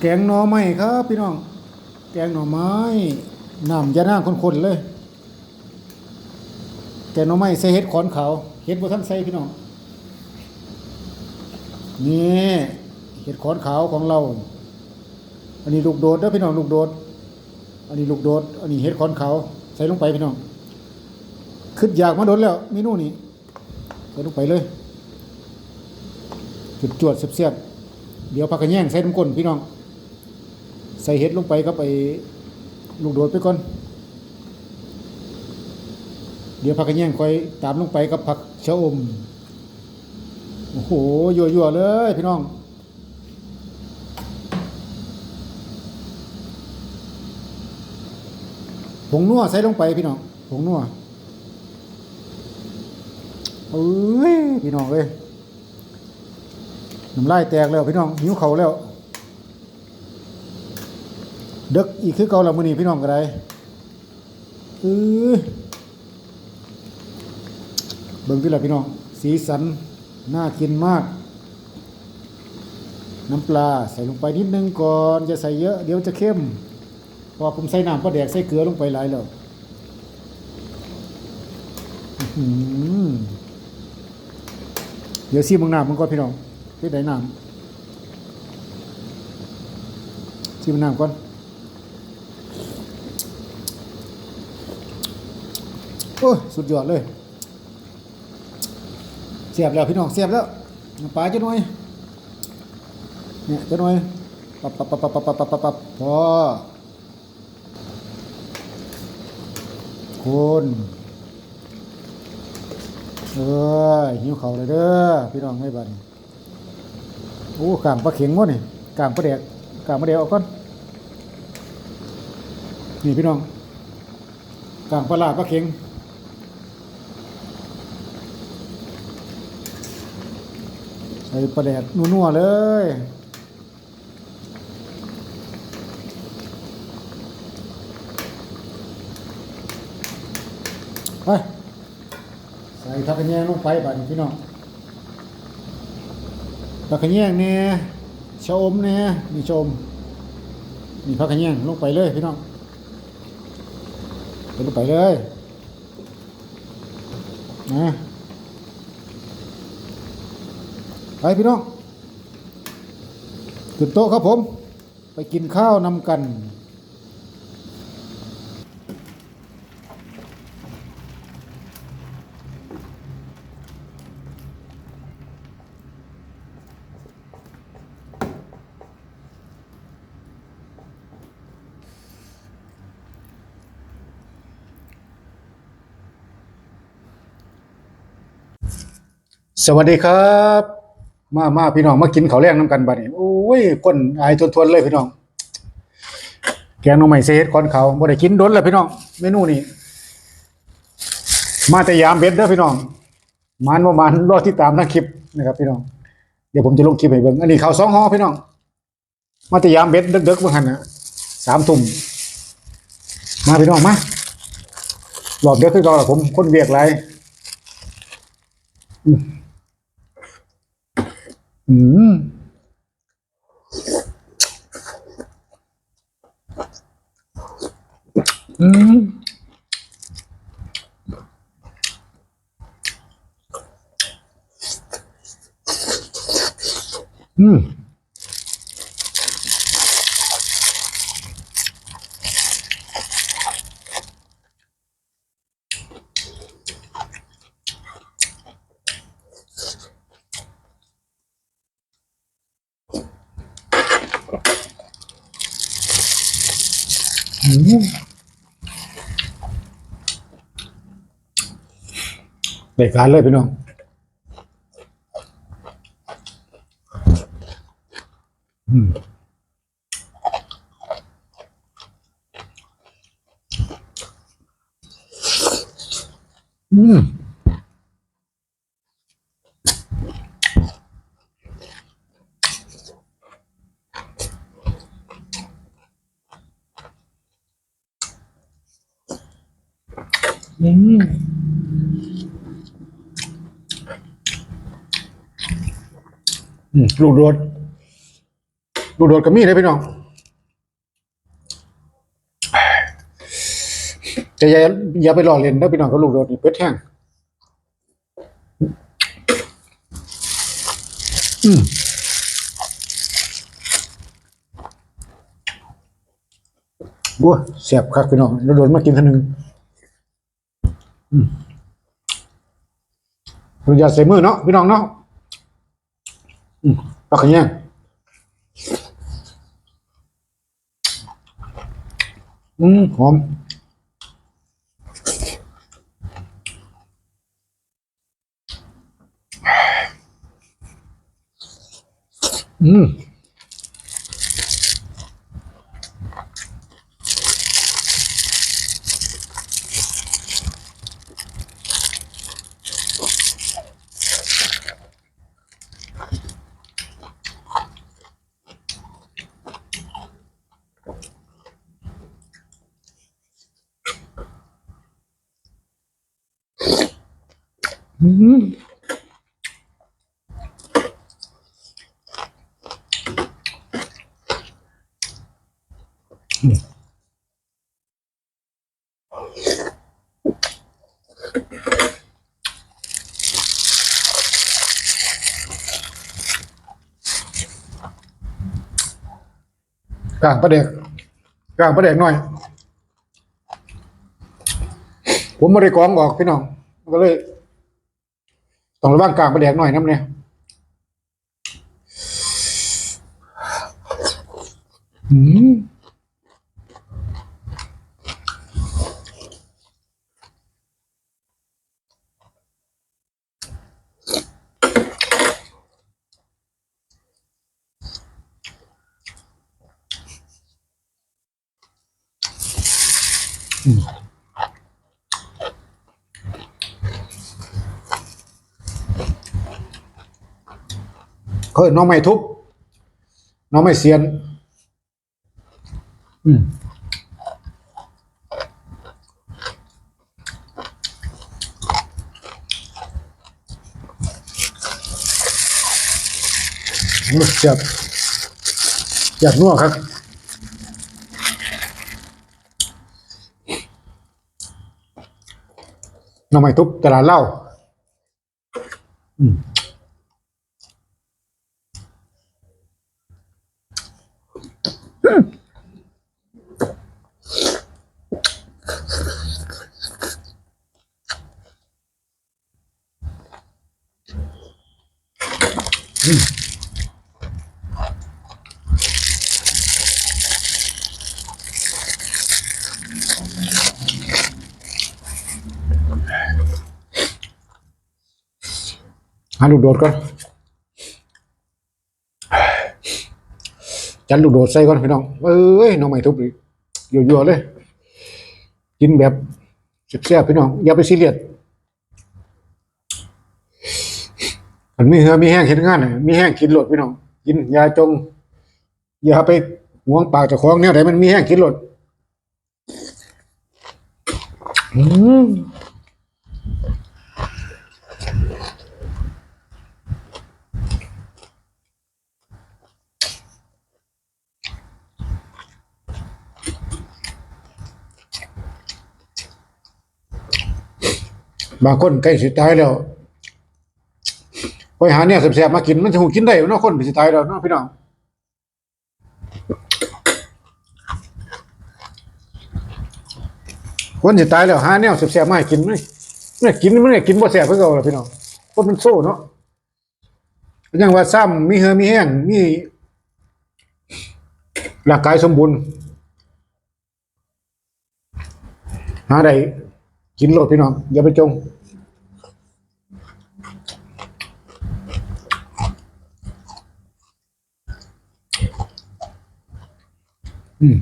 แกงหน่อไม้ครับพี่น้อง แกงหน่อไม้น้ำยานาางข้นๆเลย แกงหน่อไม้ใส่เห็ดขอนขาวเห็ดบ่ทันใส่พี่น้องนี่เห็ดขอนขาวของเรา อันนี้ลูกโดดเด้อพี่น้องลูกโดด อันนี้ลูกโดด อันนี้เห็ดขอนขาวใส่ลงไปพี่น้องขึ้นอยากมาโดนแล้วเมนูนี้ใส่ลงไปเลยจุดจวดเสียบๆเดี๋ยวพักกันแย่งใส่น้ำก้นพี่น้อง ใส่เห็ดลงไปก็ไปลูกโดดไปก่อน เดี๋ยวพักกันแย่งคอยตามลงไปกับผักชะอม โอ้โหยั่วๆเลยพี่น้องผงนัวใส่ลงไปพี่น้องผงนัวเอ้ยพี่น้องเอ้ยน้ำลายแตกแล้วพี่น้องหิวเขาแล้ว เด็กอีกคือเก่าแล้วมื้อนี้พี่น้องก็ได้เออเบิ่งที่ละพี่น้อง สีสัน น่ากินมาก น้ำปลาใส่ลงไปนิดนึงก่อนจะใส่เยอะ เดี๋ยวจะเข้มเพอผมใส่น้ำปลาแดกใส่เกลือลงไปหลายแล้วเดี๋ยวซีมึงน้ำมึงก่อนพี่น้องพี่ได้น้ำซีมึงน้ำก่อน โอ้ยสุดยอดเลยเสียบแล้วพี่น้องเสียบแล้วน้ำปลาจะหน่อยเนี่ยจะหน่อยปับปับปับปับปับปับปับปับปับพอคนเอ้ยหิวเขาเลยเด้อพี่น้องไม่บันโอ้กางปลาเข็งวะนี่กางปลาแดกกางปลาแดกเออกก่อนนี่พี่น้องกางปลาลาปลาเข็ง ใส่ปลาแดดนัวๆเลยไปใส่ผักกระแยงลงไปบัดนี้พี่น้องผักกระแยงเนี่ยชะอมเนี่ยนี่ชะอมนี่ผักกระแยงลงไปเลยพี่น้องลงไปเลยนะ ไปพี่น้องขึ้นโต๊ะครับผม ไปกินข้าวนำกันสวัสดีครับ มามาพี่น้องมากินข้าวแรงน้ำกันบัดนี้โอ้ยก้นอายทวนๆเลยพี่น้อง แกงน่อไม้เศษก้อนเขาบ่ได้กินโดนแล้วพี่น้องเมนูนี้มาแต่ยามเบ็ดเด้อพี่น้องมานบ่มานรอติดตามทางคลิปนะครับ พี่น้อง เดี๋ยวผมจะลงคลิปให้เบิ่งอันนี้ข้าวสองห่อพี่น้อง มาแต่ยามเบ็ดเด็กๆเบิ่งหั่นนะสามทุ่มมาพี่น้องมาหลอบเด็กคือเก่าล่ะผมคนเวียกหล 음. 음. 음. ได้การเลยพี่น้องอืมอืมอืมอืม ลูกโดดลูกโดดก็มีเลยพี่น้องแต่อย่าอย่าไปหล่อเล่นนะพี่น้องกับลูกโดดนี่เป็ดแห้งอืมบัวเสียบครับพี่น้องลูกโดดมากินเท่านึงอืมอย่าใส่มือเนาะพี่น้องเนาะ อืมปากขยัง อืมหอม อืมอืม กลางประเด็กกลางประเด็กหน่อย ผมไม่ได้กรองออกพี่น้องก็เลยต้องระวังกลางประเด็กหน่อยน้ำเนี่ยอืม เอิ้นน้องไม่ทุบ น้องไม่เสียน อืมเจ็บอยากนัวครับ น้องไม่ทุบตลาดเหล้า หาลูกโดดก่อนจันลูกโดดใส่ก่อนพี่น้อง เอ้ยน้องใหม่ทุบเลยยั่วๆเลย กินแบบแซ่บๆพี่น้อง อย่าไปซีเรียสมันมีเหือมีแห้งเห็นงานน่ะมีแห้งกินโลดพี่น้อง กินยาจง อย่าไปหวงปากเจ้าของแนวไหนมันมีแห้งกินโลด อืม บางคนใกล้สิตายแล้วไปหาเนี่ยแสบๆมากินมันจะหูกินได้เนาะคนสิตายแล้วเนาะพี่น้องคนสิตายแล้วหาแนวแสบๆมากินไหมเนี่ยกินมันเนี่ยกินบ่แสบเพื่อเก่าล่ะพี่น้องคนมันโซ่เนาะยังว่าซ้ำมีเหือมีแห้งมีร่างกายสมบูรณ์หาได้ กินโลดพี่น้องอย่าไปจงอืม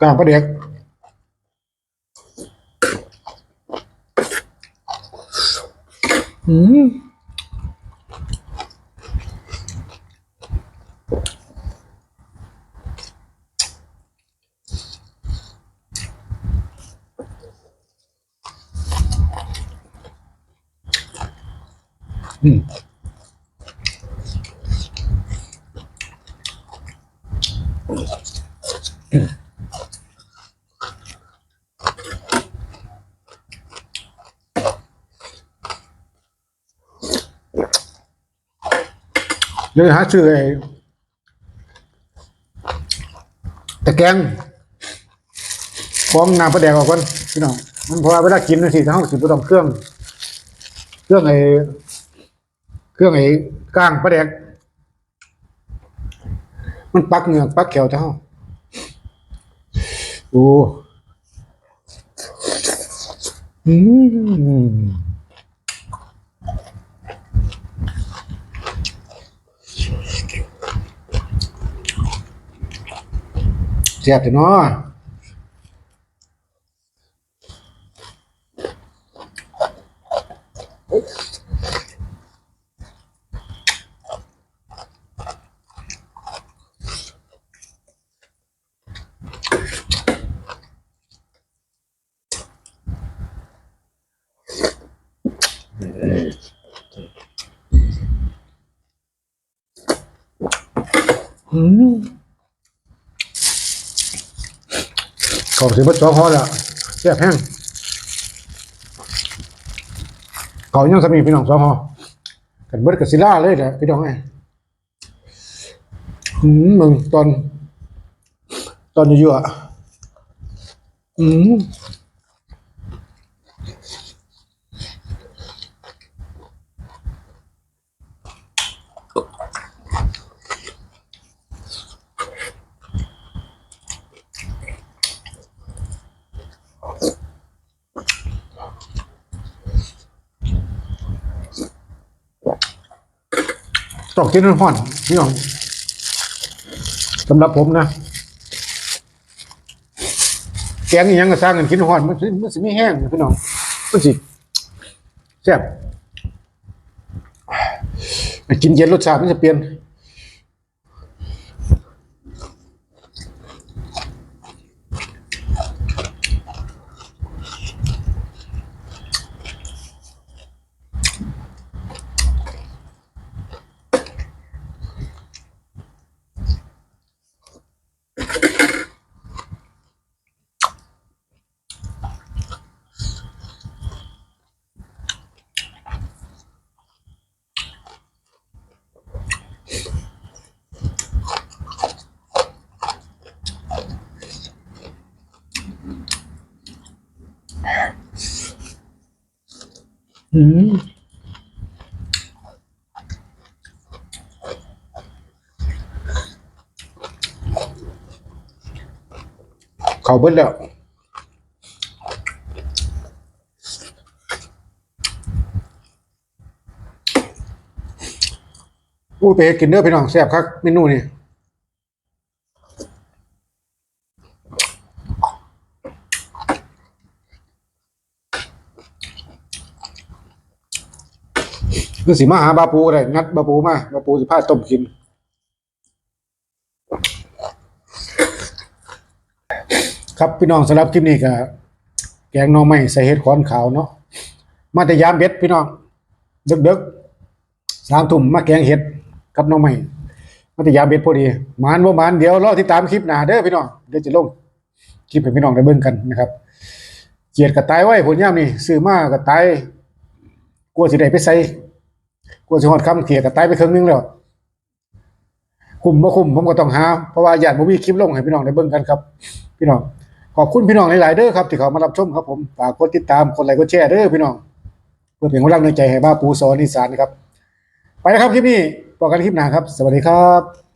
กลางประเด็กอืม เลยหาชื่อไอ้ตะแกรงของน้ำประแดงออกก่อนพี่น้องมันพอเวลากินนี่สิทั้งสิบต้องเครื่อง เครื่องไอ เครื่องไอ้ก้างปลาแดก มันปักเหงือกปักแขวเท่าโอ้อืมแซ่บแต่เนาะ ขอบสิบสองพอล้วแซ่บแห้งเขายังสมีพี่น้องสองพอกันเบิดกับศิลาเลยแหละพี่น้องไงอืมมึงตอน ตอนอยู่ๆอะอืม ต้องกินน้ำห้อนพี่น้องสำหรับผมนะแกงอหยังก็สร้างกันกินห้อนมันมันสิไม่แห้งพี่น้องมันสิแซ่บกินเย็นรสชาติมันจะเปลี่ยน อืมเขาเบิ้ลแล้วอู้ไปเฮ็ดกินเด้อพี่น้องแซ่บคักเมนูนี่ คือสิมาหาบาปูก็ได้นัดบาปูมาบาปูสิพาต้มกินครับพี่น้องสำหรับคลิปนี้ก็แกงน่องไม้ใส่เห็ดขอนขาวเนาะมาแต่ยามเบ็ดพี่น้องดึกๆสามทุ่มมาแกงเห็ดกับน่องไม้มาแต่ยามเบ็ดพอดีมานบ่หมานเดี๋ยวรอติดตามคลิปหน้าเด้อพี่น้องเดี๋ยวจะลงคลิปให้พี่น้องได้เบิ่งกันนะครับ เจียดกระตายไว้ผลยามนี่ซื้อมากระตายกลัวสิได้ไปใส่ กลัวสิฮอดคำเขียกระตายไปครึ่งหนึงแล้วคุมบ่คุมผมก็ต้องหาเพราะว่าญาติบ่มีคลิปลงให้พี่น้องได้เบิ่งกันครับ พี่น้องขอบคุณพี่น้องหลายๆเด้อครับที่เขามารับชมครับผมฝากกดติดตามกดไลค์กดแชร์เด้อพี่น้อง เพื่อเป็นกำลังใจให้บ้าปูสอนอีสานครับ ไปนะครับคลิปนี้พบกันคลิปหน้าครับ สวัสดีครับ